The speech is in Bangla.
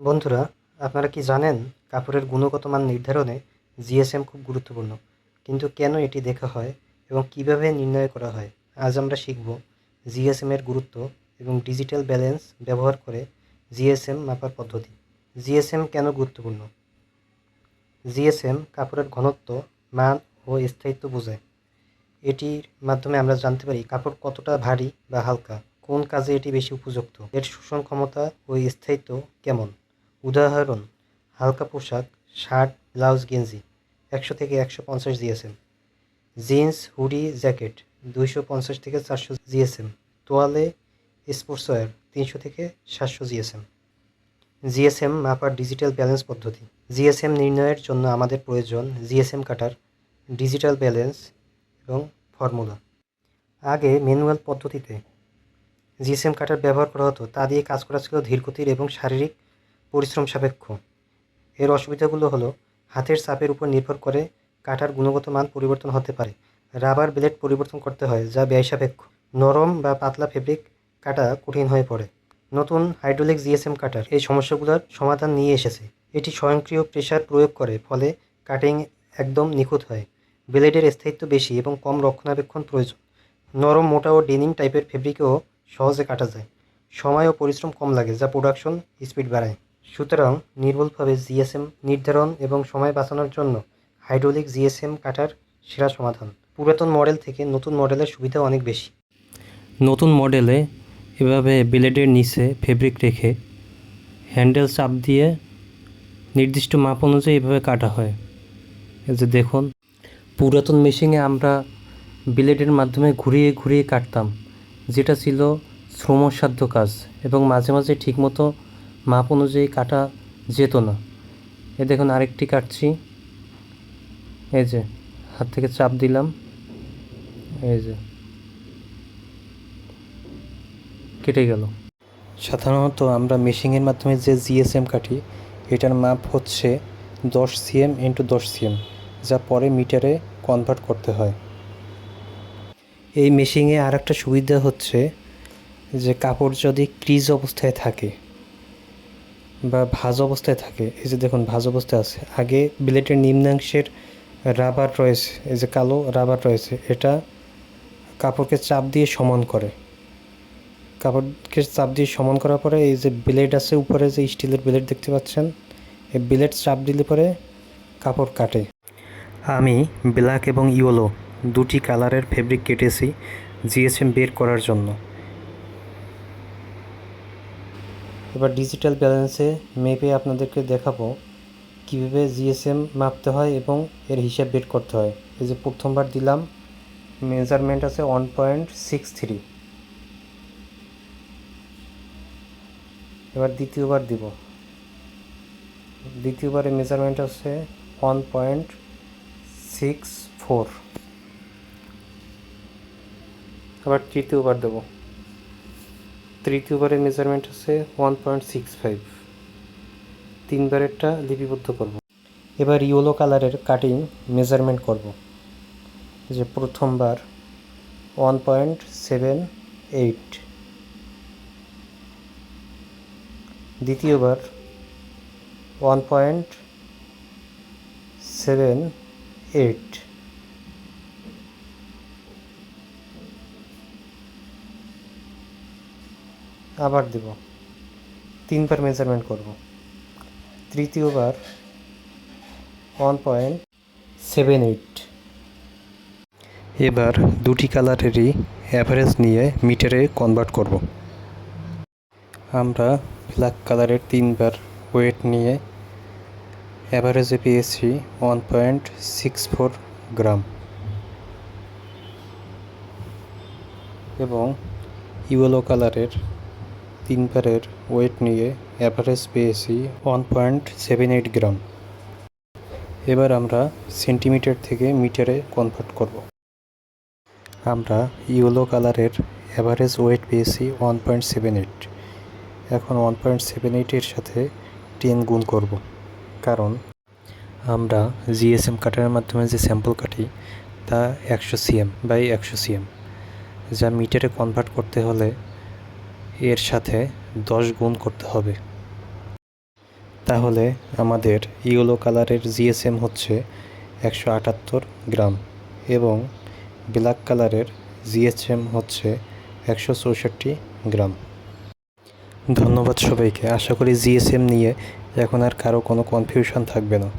বন্ধুরা, আপনারা কি জানেন কাপড়ের গুণগত মান নির্ধারণে জিএসএম খুব গুরুত্বপূর্ণ। কিন্তু কেন এটি দেখা হয় এবং কীভাবে নির্ণয় করা হয়, আজ আমরা শিখব। জিএসএম এর গুরুত্ব এবং ডিজিটাল ব্যালেন্স ব্যবহার করে জিএসএম মাপার পদ্ধতি। জিএসএম কেন গুরুত্বপূর্ণ? জিএসএম কাপড়ের ঘনত্ব, মান ও স্থায়িত্ব বোঝায়। এটির মাধ্যমে আমরা জানতে পারি কাপড় কতটা ভারী বা হালকা, কোন কাজে এটি বেশি উপযুক্ত, এর শোষণ ক্ষমতা ও স্থায়িত্ব কেমন। উদাহরণ, হালকা পোশাক, শার্ট, ব্লাউজ, গেঞ্জি, একশো থেকে একশো পঞ্চাশ জিএসএম। জিন্স, হুডি, জ্যাকেট, দুইশো পঞ্চাশ থেকে চারশো জিএসএম। তোয়ালে স্পোর্টস স্পোর্টসওয়্যার, তিনশো থেকে সাতশো জিএসএম। জিএসএম মাপার ডিজিটাল ব্যালেন্স পদ্ধতি। জিএসএম নির্ণয়ের জন্য আমাদের প্রয়োজন জিএসএম কাটার ডিজিটাল ব্যালেন্স এবং ফর্মুলা। আগে ম্যানুয়াল পদ্ধতিতে জিএসএম কাটার ব্যবহার করা হতো। তা দিয়ে কাজ করা ছিল ধীরগতির এবং শারীরিক পরিশ্রম সাপেক্ষ। এর অসুবিধাগুলো হলো, হাতের চাপের উপর নির্ভর করে কাটার গুণগত মান পরিবর্তন হতে পারে। রাবার ব্লেড পরিবর্তন করতে হয়, যা ব্যয় সাপেক্ষ। নরম বা পাতলা ফেব্রিক কাটা কঠিন হয়ে পড়ে। নতুন হাইড্রোলিক জিএসএম কাটার এই সমস্যাগুলোর সমাধান নিয়ে এসেছে। এটি স্বয়ংক্রিয় প্রেসার প্রয়োগ করে, ফলে কাটিং একদম নিখুঁত হয়। ব্লেডের স্থায়িত্ব বেশি এবং কম রক্ষণাবেক্ষণ প্রয়োজন। নরম, মোটা ও ডেনিম টাইপের ফেব্রিকেও সহজে কাটা যায়। সময় ও পরিশ্রম কম লাগে, যা প্রোডাকশন স্পিড বাড়ায়। সুতরাং নির্ভুলভাবে জিএসএম নির্ধারণ এবং সময় বাঁচানোর জন্য হাইড্রোলিক জিএসএম কাটার সেরা সমাধান। পুরাতন মডেল থেকে নতুন মডেলের সুবিধা অনেক বেশি। নতুন মডেলে এভাবে ব্লেডের নিচে ফেব্রিক রেখে হ্যান্ডেল চাপ দিয়ে নির্দিষ্ট মাপ অনুযায়ী এভাবে কাটা হয়। এই যে দেখুন, পুরাতন মেশিনে আমরা ব্লেডের মাধ্যমে ঘুরিয়ে ঘুরিয়ে কাটতাম, যেটা ছিল শ্রমসাধ্য কাজ এবং মাঝে মাঝে ঠিকমতো মাপ অনুযায়ী কাটা যেত না। এ দেখুন আরেকটি কাটছি। এই যে, হাত থেকে চাপ দিলাম। এই যে, কেটে গেল। সাধারণত আমরা মেশিনের মাধ্যমে যে জিএসএম কাটি, এটার মাপ হচ্ছে দশ সিএম ইন্টু দশ সিএম, যা পরে মিটারে কনভার্ট করতে হয়। এই মেশিনে আর একটা সুবিধা হচ্ছে যে কাপড় যদি ক্রিজ অবস্থায় থাকে বা ভাজ অবস্থায় থাকে। এই যে দেখুন, ভাজ অবস্থায় আছে। আগে ব্লেডের নিম্নাংশের রাবার রয়েছে, এই যে কালো রাবার রয়েছে, এটা কাপড়কে চাপ দিয়ে সমান করে। কাপড়কে চাপ দিয়ে সমান করার পরে এই যে ব্লেড আছে উপরে, যে স্টিলের ব্লেড দেখতে পাচ্ছেন, এই ব্লেড চাপ দিলে পরে কাপড় কাটে। আমি ব্ল্যাক এবং ইয়েলো দুটি কালারের ফেব্রিক কেটেছি, জিএসএম বের করার জন্য। এবার ডিজিটাল ব্যালেন্সে মেপে আপনাদেরকে দেখাবো কীভাবে জিএসএম মাপতে হয় এবং এর হিসাব বের করতে হয়। এই যে প্রথমবার দিলাম মেজারমেন্ট আছে ওয়ান পয়েন্ট সিক্স থ্রি এবার দ্বিতীয়বার দিব। দ্বিতীয়বারে মেজারমেন্ট আছে ওয়ান পয়েন্ট সিক্স ফোর আবার তৃতীয়বার দেব। তৃতীয়বারের মেজারমেন্ট হচ্ছে ওয়ান পয়েন্ট সিক্স ফাইভ তিনবারেরটা লিপিবদ্ধ করব। এবার ইয়েলো কালারের কাটিং মেজারমেন্ট করব। যে প্রথমবার ওয়ান পয়েন্ট সেভেন এইট দ্বিতীয়বার ওয়ান পয়েন্ট সেভেন এইট আবার দেব। তিনবার মেজারমেন্ট করব। তৃতীয়বার ওয়ান পয়েন্ট সেভেন এইট এবার দুটি কালারেরই অ্যাভারেজ নিয়ে মিটারে কনভার্ট করব। আমরা ব্ল্যাক কালারের তিনবার ওয়েট নিয়ে অ্যাভারেজে পেয়েছি one point six four gram. এবং ইয়েলো কালারের তিনবারের ওয়েট নিয়ে অ্যাভারেজ পেয়েছি one point seven eight gram. এবার আমরা সেন্টিমিটার থেকে মিটারে কনভার্ট করব। আমরা ইয়েলো কালারের অ্যাভারেজ ওয়েট পেয়েছি ওয়ান পয়েন্ট সেভেন এইট। এখন ওয়ান পয়েন্ট সেভেন এইটের সাথে টেন গুণ করব। কারণ আমরা জিএসএম কাটারের মাধ্যমে যে স্যাম্পল কাটি, তা একশো সিএম বাই একশো সিএম। যা মিটারে কনভার্ট করতে হলে এর সাথে দশ গুণ করতে হবে। তাহলে আমাদের ইয়েলো কালারের জিএসএম হচ্ছে একশো আটাত্তর গ্রাম এবং ব্ল্যাক কালারের জিএসএম হচ্ছে একশো চৌষট্টি গ্রাম। ধন্যবাদ সবাইকে। আশা করি জিএসএম নিয়ে এখন আর কারও কোনো কনফিউশন থাকবে না।